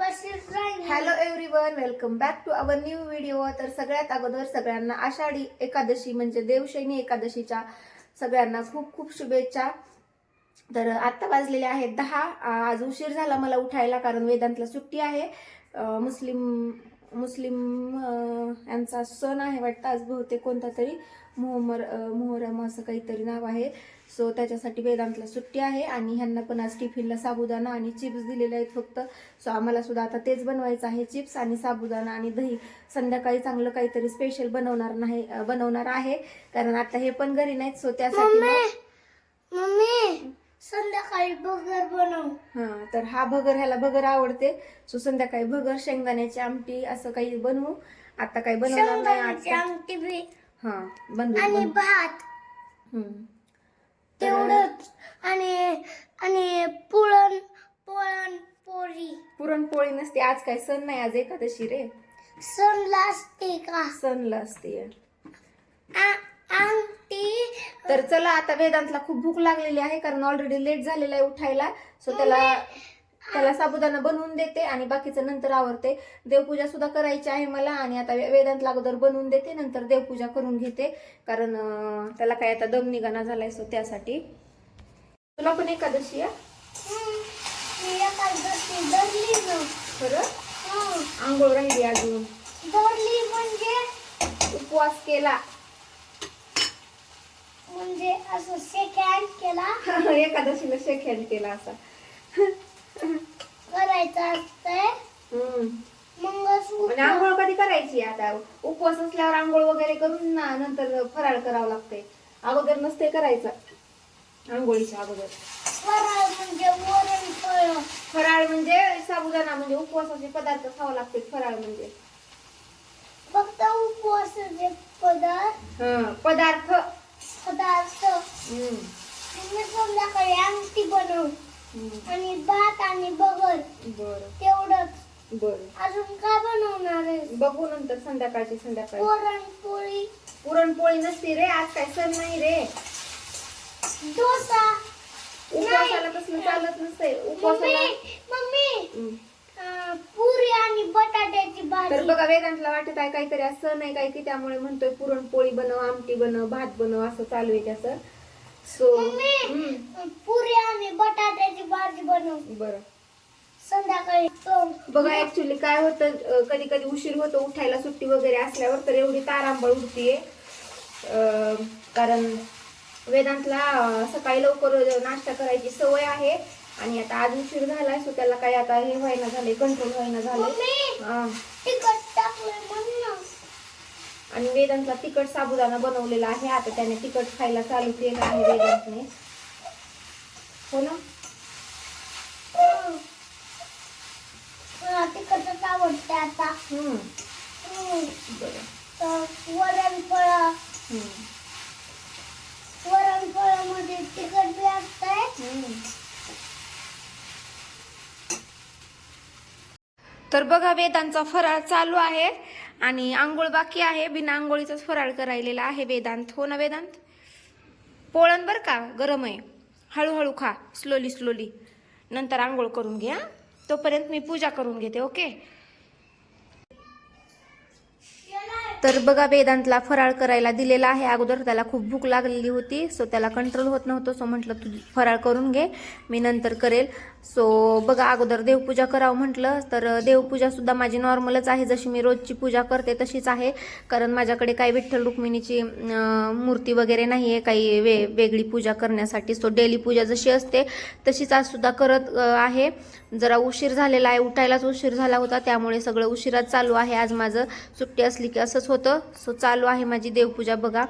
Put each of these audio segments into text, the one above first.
Hello everyone welcome back to our new video तर सगळ्यात अगोदर सगळ्यांना आषाढी एकादशी म्हणजे देवशैनी एकादशीच्या सगळ्यांना खूप खूप शुभेच्छा. तर आत्ता वाजलेले आहेत दहा. आज उशीर झाला मला उठायला कारण वेदांतला सुट्टी आहे. मुस्लिम मुस्लिम यांचा सण आहे वाटतं. आज बहुतेक कोणता तरी मोहम्मर मोहरम असं काहीतरी नाव आहे. सो त्याच्यासाठी वेदांतला सुट्टी आहे आणि ह्यांना पण आज टिफिनला साबुदाणा आणि चिप्स दिलेले आहेत फक्त. सो आम्हाला सुद्धा आता तेच बनवायचं आहे चिप्स आणि साबुदाणा आणि दही. संध्याकाळी चांगलं काहीतरी स्पेशल बनवणार नाही बनवणार आहे. कारण आता हे पण घरी नाहीत सो त्यासाठी मम्मी! संध्याकाळी बगर बनव. हा तर हा भगर ह्याला भगर आवडते. सो संध्याकाळी भगर शेंगदाण्याची आमटी असं काही बनवू. आता काही बनवणार नाही आमटी हा बनवू आणि. भात. तेवढंच. आणि आणि पुरण पोळण पोळी. पुरणपोळी नसते. आज काय सण नाही आज एकादशी रे. सणला असते का? सणला असते आ- तर चला आता वेदांतला खूप भूक लागलेली आहे कारण ऑलरेडी लेट झालेला आहे उठायला. सो त्याला त्याला साबुदाणा बनवून देते आणि बाकीचं नंतर आवडते देवपूजा सुद्धा करायची आहे मला आणि आता वे- वेदांतला अगोदर बनवून देते नंतर देवपूजा करून घेते. कारण त्याला काय आता दम निघाना झालाय सो त्यासाठी. तुला पण एकादशी हम्म. आंघोळ राहिली अजून. म्हणजे उपवास केला. म्हणजे असं सेकंड केला? एकादशीला शेखेंड केला असा. करायचं असतंय. म्हणजे आंघोळ कधी करायची आता? उपवास असल्यावर आंघोळ वगैरे करून ना नंतर फराळ करावं लागते अगोदर नसते करायचं. आंघोळीच्या अगोदर. फराळ म्हणजे वरण फराळ म्हणजे साबुदाणा म्हणजे उपवासाचे पदार्थ खावं लागते फराळ म्हणजे. फक्त उपवासाचे पदार्थ. पदार्थ. पदार्थ हम्म, मी संध्याकाळी आमटी बनव हम्म. आणि भात आणि बगर. बरं. तेवढंच. बरं. अजून काय बनवणार आहे बघू नंतर संध्याकाळची संध्याकाळी पुरणपोळी. पुरणपोळी नसते रे आज काय सण नाही रे. डोसा. उपवासाला तसलं चालत नसते उपवासाला मम्मी मम्मी. हम्म. अं, पुरी आणि बटाट्याची तर भाजी बघा वेदांतला वाटत आहे काहीतरी असं नाही काय की त्यामुळे म्हणतोय पुरणपोळी बनव आमटी बनव भात बनव असं चालू आहे त्याचं. सो पुरी आणि बटाट्याची भाजी बनव. बरं. संध्याकाळी तो बघा ऍक्च्युली काय होतं कधी कधी उशीर होतो उठायला सुट्टी वगैरे असल्यावर तर एवढी तारांबळ उठतीये कारण वेदांतला सकाळी लवकर नाश्ता करायची सवय आहे आणि आता आज उशीर झालाय सो त्याला काही आता हे व्हायना झालंय कंट्रोल व्हायना झालंय मम्मी हा. तिखट टाकलंय म्हणून आणि वेदांतला तिखट साबुदाणा बनवलेला आहे. आता त्याने तिखट खायला चालू केलं आहे वेदांतने. हो ना? तिखटच आवडते आता. हम्म. बरं. वरण फळ. हम्म. वरण फळामध्ये तिखट बी असतंय हम्म. तर बघा वेदांचा फराळ चालू आहे आणि आंघोळ बाकी आहे. बिना आंघोळीचाच फराळ करायलेला आहे वेदांत. हो ना वेदांत? पोळण बरं का? गरम आहे. हळूहळू खा. स्लोली स्लोली नंतर आंघोळ करून घ्या तोपर्यंत मी पूजा करून घेते ओके? तर बघा वेदांतला फराळ करायला दिलेला आहे. अगोदर त्याला खूप भूक लागलेली होती. सो त्याला कंट्रोल होत नव्हतं. सो म्हटलं तू फराळ करून घे. मी नंतर करेल. सो बघा अगोदर देवपूजा करावं म्हटलं. तर देवपूजासुद्धा माझी नॉर्मलच आहे. जशी मी रोजची पूजा करते तशीच आहे. कारण माझ्याकडे काही विठ्ठल रुक्मिणीची मूर्ती वगैरे नाही आहे काही वे वेगळी पूजा करण्यासाठी. सो डेली पूजा जशी असते तशीच आजसुद्धा करत आहे. जरा उशीर झालेला आहे. उठायलाच उशीर झाला होता. त्यामुळे सगळं उशिराच चालू आहे. आज माझं सुट्टी असली की असंच होतं. सो चालू आहे माझी देवपूजा. बघा.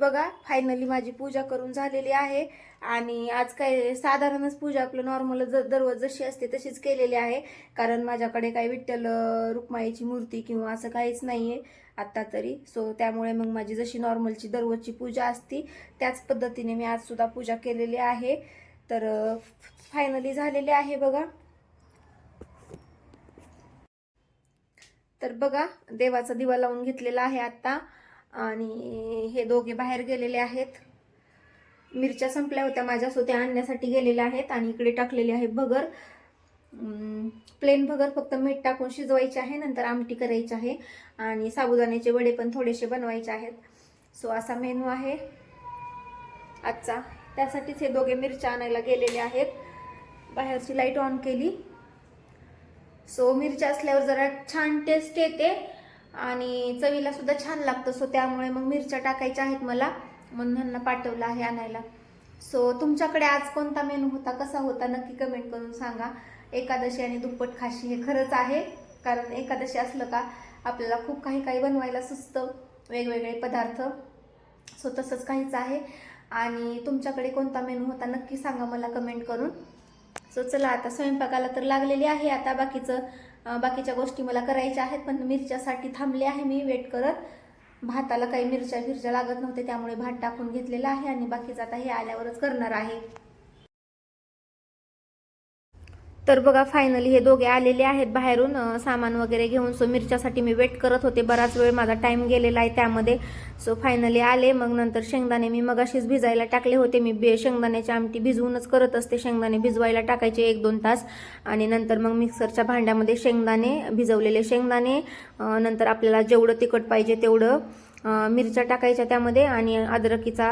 बघा फायनली माझी पूजा करून झालेली आहे. आणि आज काय साधारणच पूजा आपलं नॉर्मल ज दररोज जशी असते तशीच केलेली आहे. कारण माझ्याकडे काही विठ्ठल रुक्माईची मूर्ती किंवा असं काहीच नाही आहे आत्ता तरी. सो त्यामुळे मग माझी जशी नॉर्मलची दररोजची पूजा असती त्याच पद्धतीने मी आजसुद्धा पूजा केलेली आहे. तर फायनली झालेली आहे बघा. तर बघा देवाचा दिवा लावून घेतलेला आहे आत्ता. आणि हे दोघे बाहेर गेलेले आहेत. मिरच्या संपल्या होत्या माझ्या सो त्या आणण्यासाठी गेलेल्या आहेत आणि इकडे टाकलेले आहे भगर. प्लेन भगर फक्त मीठ टाकून शिजवायचे आहे नंतर आमटी करायची आहे आणि साबुदाण्याचे वडे पण थोडेसे बनवायचे आहेत. सो असा मेनू आहे. आजचा. त्यासाठीच हे दोघे मिरच्या आणायला गेलेले आहेत. बाहेरची लाइट ऑन केली. सो मिरच्या असल्यावर जरा छान टेस्ट येते. आणि चवीला सुद्धा छान लागतं. सो त्यामुळे मग मिरच्या टाकायच्या आहेत मला. म्हणून ह्यांना पाठवलं आहे आणायला. सो तुमच्याकडे आज कोणता मेनू होता? कसा होता? नक्की कमेंट करून सांगा. एकादशी आणि दुप्पट खाशी हे खरंच आहे. कारण एकादशी असलं का आपल्याला खूप काही काही बनवायला सुचतं. वेगवेगळे पदार्थ. सो तसंच काहीच आहे. आणि तुमच्याकडे कोणता मेनू होता? नक्की सांगा मला कमेंट करून. सो चला आता स्वयंपाकाला तर लागलेली आहे. आता बाकीचं बाकीच्या गोष्टी मला करायच्या आहेत पण मिरच्यासाठी थांबले आहे मी वेट करत. भाताला काही मिरच्या फिरच्या लागत नव्हते त्यामुळे भात टाकून घेतलेला आहे आणि बाकीचं आता हे आल्यावरच करणार आहे. तर बघा फायनली हे दोघे आलेले आहेत बाहेरून. सामान वगैरे घेऊन. सो मिरच्यासाठी मी वेट करत होते. बराच वेळ माझा टाइम गेलेला आहे त्यामध्ये. सो फायनली आले. मग नंतर शेंगदाणे मी मगाशीच भिजायला टाकले होते. मी बे शेंगदाण्याची आमटी भिजवूनच करत असते. शेंगदाणे भिजवायला टाकायचे एक दोन तास. आणि नंतर मग मिक्सरच्या भांड्यामध्ये शेंगदाणे भिजवलेले शेंगदाणे. नंतर आपल्याला जेवढं तिखट पाहिजे तेवढं मिरच्या टाकायच्या त्यामध्ये. आणि अद्रकीचा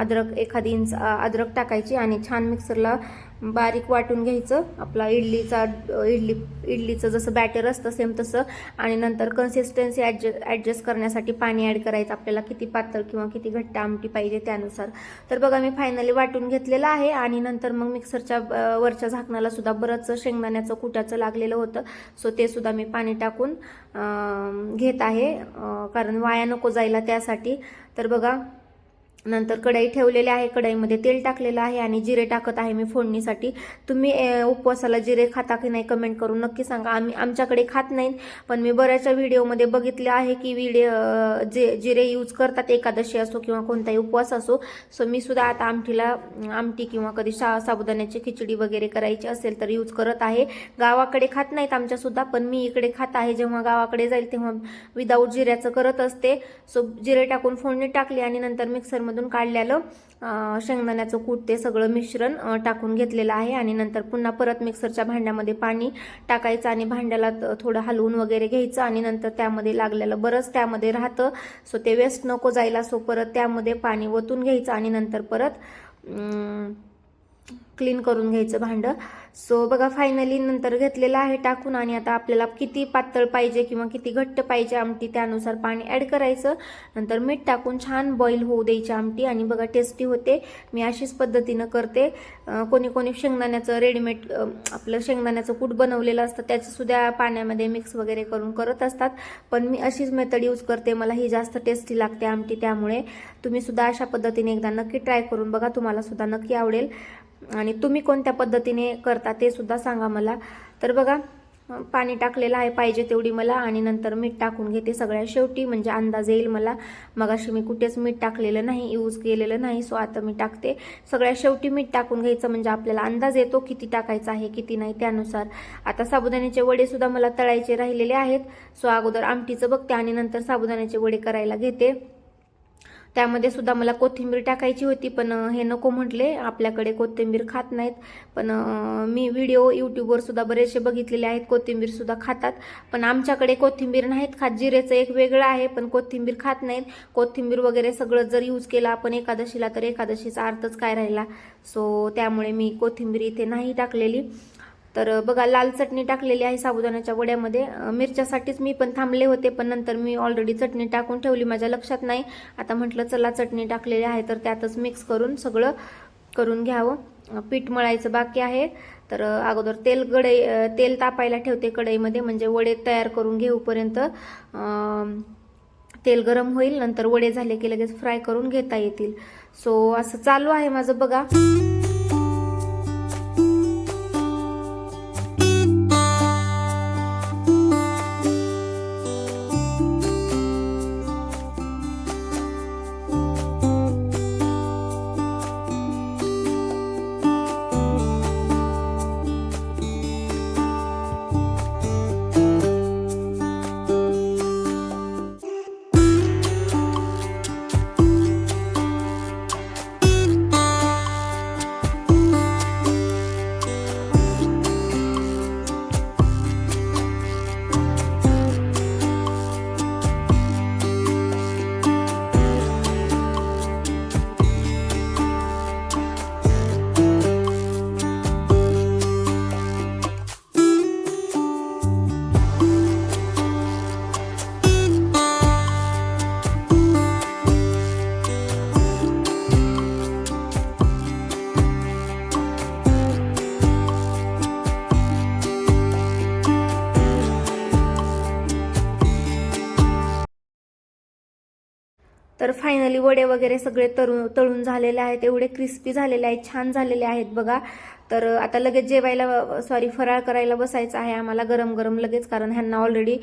अद्रक एखादी इंच अद्रक टाकायची. आणि छान मिक्सरला बारीक वाटून घ्यायचं. आपला इडलीचा इडली इडलीचं जसं बॅटर असतं सेम तसं. आणि नंतर कन्सिस्टन्सी ॲडजस्ट ॲडजस्ट करण्यासाठी पाणी ॲड करायचं. आपल्याला किती पातळ किंवा किती घट्ट आमटी पाहिजे त्यानुसार. तर बघा मी फायनली वाटून घेतलेलं आहे. आणि नंतर मग मिक्सरच्या वरच्या झाकणाला सुद्धा बरंच शेंगदाण्याचं कुट्याचं लागलेलं होतं. सो ते सुद्धा मी पाणी टाकून घेत आहे. कारण वाया नको जायला त्यासाठी. तर बघा नंतर कढई ठेवलेली आहे. कढईमध्ये तेल टाकलेलं आहे आणि जिरे टाकत आहे मी फोडणीसाठी. तुम्ही उपवासाला जिरे खाता की नाही कमेंट करून नक्की सांगा. आम्ही आमच्याकडे खात नाहीत पण मी बऱ्याचशा व्हिडिओमध्ये बघितले आहे की व्हिडिओ जे जिरे यूज करतात एकादशी असो किंवा कोणताही उपवास असो सो मी सुद्धा आता आमटीला आमटी किंवा कधी शा साबुदाण्याची खिचडी वगैरे करायची असेल तर यूज करत आहे. गावाकडे खात नाहीत आमच्यासुद्धा पण मी इकडे खात आहे. जेव्हा गावाकडे जाईल तेव्हा विदाऊट जिऱ्याचं करत असते. सो जिरे टाकून फोडणी टाकली आणि नंतर त्याच्यामधून काढलेलं शेंगदाण्याचं कूट ते सगळं मिश्रण टाकून घेतलेलं आहे आणि नंतर पुन्हा परत मिक्सरच्या भांड्यामध्ये पाणी टाकायचं आणि भांड्याला थोडं हलवून वगैरे घ्यायचं आणि नंतर त्यामध्ये लागलेलं बरंच त्यामध्ये राहतं. सो ते वेस्ट नको जायला सो परत त्यामध्ये पाणी ओतून घ्यायचं आणि नंतर परत क्लीन करून घ्यायचं भांडं. सो बघा फायनली नंतर घेतलेलं आहे टाकून आणि आता आपल्याला किती पातळ पाहिजे किंवा किती घट्ट पाहिजे आमटी त्यानुसार पाणी ॲड करायचं. नंतर मीठ टाकून छान बॉईल होऊ द्यायची आमटी आणि बघा टेस्टी होते. मी अशीच पद्धतीनं करते. कोणी कोणी शेंगदाण्याचं रेडीमेड आपलं शेंगदाण्याचं कूट बनवलेलं असतं त्याचंसुद्धा पाण्यामध्ये मिक्स वगैरे करून करत असतात. पण मी अशीच मेथड यूज करते. मला ही जास्त टेस्टी लागते आमटी त्यामुळे तुम्हीसुद्धा अशा पद्धतीने एकदा नक्की ट्राय करून बघा. तुम्हाला सुद्धा नक्की आवडेल. आणि तुम्ही कोणत्या पद्धतीने करता ते सुद्धा सांगा मला. तर बघा पाणी टाकलेलं आहे पाहिजे तेवढी मला आणि नंतर मीठ टाकून घेते सगळ्या शेवटी म्हणजे अंदाज येईल मला. मगाशी मी कुठेच मीठ टाकलेलं नाही यूज केलेलं नाही सो आता मी टाकते. सगळ्या शेवटी मीठ टाकून घ्यायचं म्हणजे आपल्याला अंदाज येतो किती टाकायचा आहे किती नाही त्यानुसार. आता साबुदाण्याचे वडे सुद्धा मला तळायचे राहिलेले आहेत सो अगोदर आमटीचं बघते आणि नंतर साबुदाण्याचे वडे करायला घेते. त्यामध्ये सुद्धा मला कोथिंबीर टाकायची होती पण हे नको म्हटले. आपल्याकडे कोथिंबीर खात नाहीत. पण मी व्हिडिओ यूट्यूबवर सुद्धा बरेचसे बघितलेले आहेत कोथिंबीर सुद्धा खातात. पण आमच्याकडे कोथिंबीर नाहीत खात. जिरेचं एक वेगळं आहे पण कोथिंबीर खात नाहीत. कोथिंबीर वगैरे सगळं जर यूज केला आपण एकादशीला तर एकादशीचा अर्थच काय राहिला? सो त्यामुळे मी कोथिंबीर इथे नाही टाकलेली. तर बघा लाल चटणी टाकलेली आहे साबुदाण्याच्या वड्यामध्ये. मिरच्यासाठीच मी पण थांबले होते पण नंतर मी ऑलरेडी चटणी टाकून ठेवली माझ्या लक्षात नाही. आता म्हटलं चला चटणी टाकलेली आहे तर त्यातच मिक्स करून सगळं करून घ्यावं. पीठ मळायचं बाकी आहे. तर अगोदर तेल कढई तेल तापायला ठेवते कढईमध्ये म्हणजे वडे तयार करून घेऊपर्यंत तेल गरम होईल नंतर वडे झाले की लगेच फ्राय करून घेता येतील. सो असं चालू आहे माझं बघा. तर फायनली वडे वगैरे सगळे तळून तळून झालेले आहेत. एवढे क्रिस्पी झालेले आहेत छान झालेले आहेत बघा. तर आता लगेच जेवायला सॉरी फराळ करायला बसायचं आहे आम्हाला गरम गरम लगेच कारण ह्यांना ऑलरेडी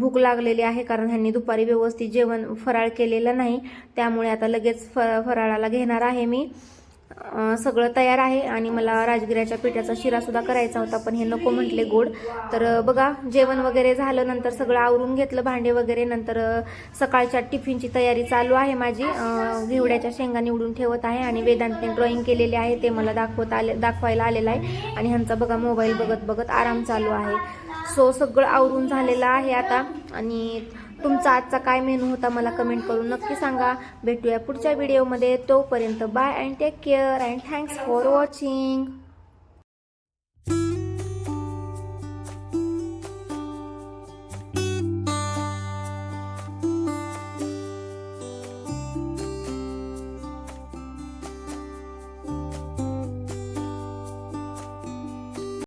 भूक लागलेली आहे कारण ह्यांनी दुपारी व्यवस्थित जेवण फराळ केलेलं नाही. त्यामुळे आता लगेच फ फराळाला घेणार आहे मी. सगळं तयार आहे आणि मला राजगिऱ्याच्या पिठाचा शिरासुद्धा करायचा होता पण हे नको म्हटले गोड. तर बघा जेवण वगैरे झालं नंतर सगळं आवरून घेतलं भांडे वगैरे नंतर सकाळच्या टिफिनची तयारी चालू आहे माझी. घेवड्याच्या शेंगा निवडून ठेवत आहे आणि वेदांतने ड्रॉइंग केलेले आहे ते मला दाखवत आले दाखवायला आलेलं आहे. आणि ह्यांचा बघा मोबाईल बघत बघत आराम चालू आहे. सो सगळं आवरून झालेलं आहे आता. आणि तुमचा आजचा काय मेनू होता मला कमेंट करून नक्की सांगा. भेटूया पुढच्या व्हिडिओमध्ये तोपर्यंत bye and take care and thanks for watching